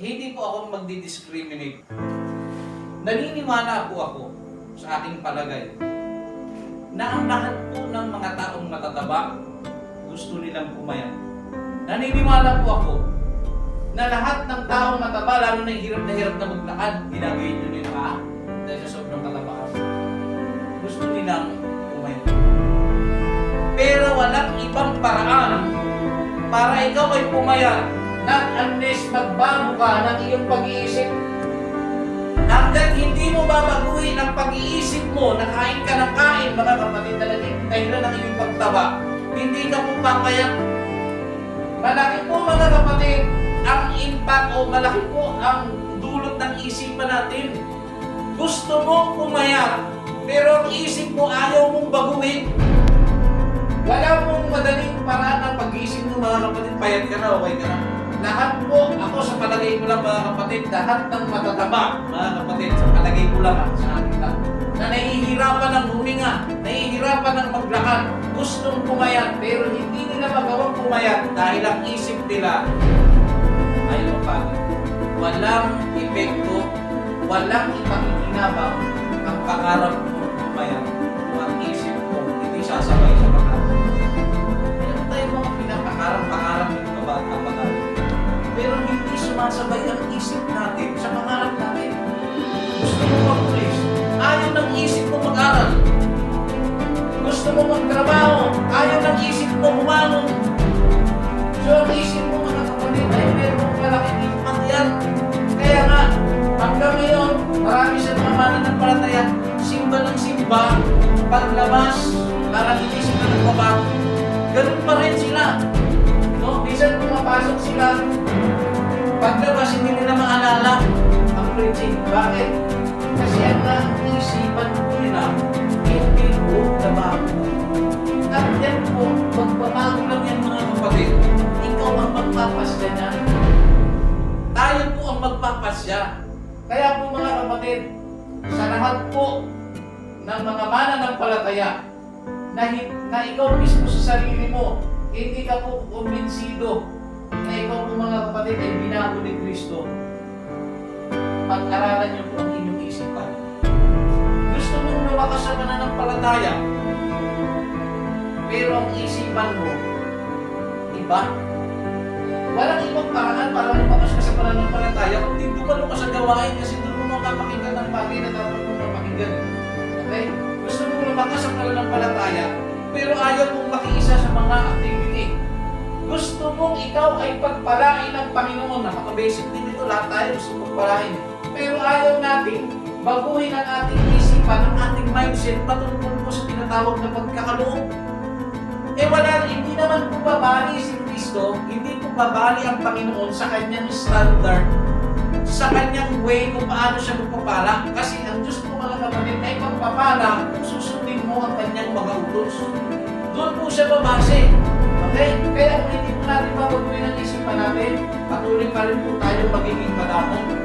hindi po ako magdi-discriminate. Naniniwala po ako sa aking palagay na ang lahat po ng mga taong matataba gusto nilang pumayat. Naniniwala po ako na lahat ng taong mataba, lalo na hirap na hirap na maglakad, ginagawin nyo nila pa dahil sa sobrang katabaan. Gusto nilang pumayat. Pero walang ibang paraan para ikaw ay pumayat not unless magbago ka ng iyong pag-iisip. Hanggat hindi mo babaguhin ang pag-iisip mo na kain ka ng kain, mga kapatid na naging dahilan ng iyong pagtaba, hindi ka po papayat. Malaki po mga kapatid ang impact o malaki po ang dulot ng isipan natin. Gusto mong pumayat, pero ang isip mo ayaw mong baguhin. Wala mong madaling paraan ng pag-isip mo mga kapatid, payat ka na, okay ka na. Lahat po, ako sa palagay ko lang mga kapatid, lahat ng matataba, mga kapatid, sa palagay ko lang ah, sa akin lang, na nahihirapan ng huminga, nahihirapan ng maglakad, gustong pumayat, pero hindi nila magawang pumayat dahil ang isip nila sumasabay ang isip natin sa pangarap natin. Gusto mo mag-pulis, ayaw ng isip mo mag-aral. Gusto mo magtrabaho, ayaw ng isip mo humangon. So ang isip mo mga kapatid ay meron malaking impact yan. Kaya nga, hanggang ngayon, marami sa mga mananampalataya, simba ng simba, paglabas, para hindi sila nagbabago. Ganun pa rin sila. No? Minsan pumapasok sila, paglabas hindi nila maalala ang preaching. Bakit? Kasi ang naisipan nila, hindi po nabago. At yan po, magbabago lang yan mga kapatid. Ikaw ang magpapasya niya. Tayo po ang magpapasya. Kaya po mga kapatid, sa lahat po ng mga mananampalataya na, na ikaw mismo sa sarili mo, hindi ka po kumbinsido na ikaw po mga kapatid ay binago ni Kristo. Pag-aralan niyo po ang inyong isipan. Gusto mong lumakas sa pananampalataya, pero ang isipan mo, iba. Walang ibang paraan para lumakas ka sa pananampalataya kundi dumalo ka sa gawain kasi doon mo makapakinggan ng bagay na dapat mo mapakinggan. Okay? Gusto mong lumakas sa pananampalataya pero ayaw mong makiisa sa mga activity. Gusto mong ikaw ay pagpalain ng Panginoon. Napaka-basic din ito. Lahat tayo gusto pagpalain. Pero ayaw natin baguhin ang ating isipan, ang ating mindset patungkol po sa tinatawag na pagkakaloob. Eh wala, hindi naman po babali si Kristo, hindi po babali ang Panginoon sa kanyang standard, sa kanyang way kung paano siya magpapala. Kasi ang Diyos po mga kapatid ay magpapala kung susundin mo ang kanyang mga utos. Doon po siya babase. Okay? Kaya kung hindi po natin babaguhin ang isipan natin, patuloy pa rin po tayo magiging madamong.